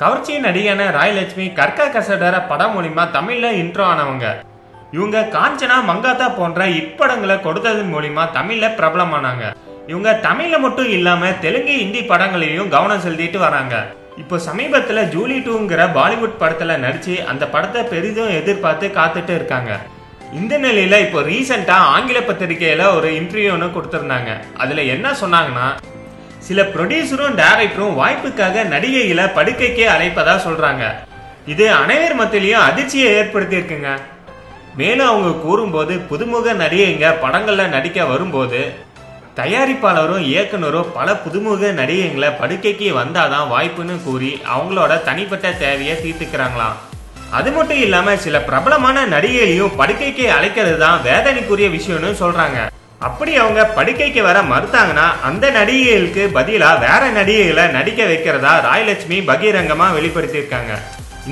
கவர்ச்சி நடிகையான ராயலட்சுமி கற்கா கசடர படம் மூலிமா தமிழில் இன்ட்ரோ ஆனவங்க. இவங்க காஞ்சனா மங்காத்தா போன்ற இப்படங்களை கொடுத்ததன் மூலிமா தமிழில் பிரபலமானாங்க. இவங்க தமிழில் மட்டும் இல்லாமல் தெலுங்கு ஹிந்தி படங்களையும் கவனம் செலுத்திட்டு வராங்க. இப்போ சமீபத்தில் ஜூலி டூங்கிற பாலிவுட் படத்தில் நடித்து அந்த படத்தை பெரிதும் எதிர்பார்த்து காத்துட்டு இருக்காங்க. இந்த நிலையில் இப்போ ரீசெண்டாக ஆங்கில பத்திரிகையில் ஒரு இன்டர்வியூன்னு ஒன்று அதில் என்ன சொன்னாங்கன்னா சில ப்ரொடியூசரும் டைரக்டரும் வாய்ப்புக்காக நடிகைகளை படுக்கைக்கே அழைப்பதா சொல்றாங்க. இது அனைவர் மத்தியிலையும் அதிர்ச்சியை ஏற்படுத்தி இருக்குங்க. மேலும் அவங்க கூறும்போது புதுமுக நடிகைங்க படங்கள்ல நடிக்க வரும்போது தயாரிப்பாளரும் இயக்குனரும் பல புதுமுக நடிகைங்களை படுக்கைக்கு வந்தாதான் வாய்ப்புன்னு கூறி அவங்களோட தனிப்பட்ட தேவையை தீர்த்துக்கிறாங்களாம். அது மட்டும் இல்லாம சில பிரபலமான நடிகைகளையும் படுக்கைக்கு அழைக்கிறது தான் வேதனைக்குரிய விஷயம்னு சொல்றாங்க. அப்படி அவங்க படுக்கைக்கு வர மறுத்தாங்கன்னா அந்த நடிகைகளுக்கு பதிலாக வேற நடிகைகளை நடிக்க வைக்கிறதா ராயலட்சுமி பகிரங்கமாக வெளிப்படுத்தியிருக்காங்க.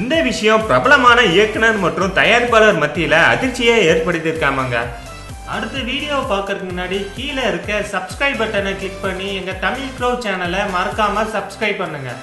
இந்த விஷயம் பிரபலமான இயக்குனர் மற்றும் தயாரிப்பாளர் மத்தியில் அதிர்ச்சியை ஏற்படுத்தியிருக்காமங்க. அடுத்த வீடியோ பார்க்கறதுக்கு முன்னாடி கீழே இருக்க சப்ஸ்கிரைப் பட்டனை கிளிக் பண்ணி எங்கள் தமிழ் க்ரோ சேனலை மறக்காமல் சப்ஸ்கிரைப் பண்ணுங்கள்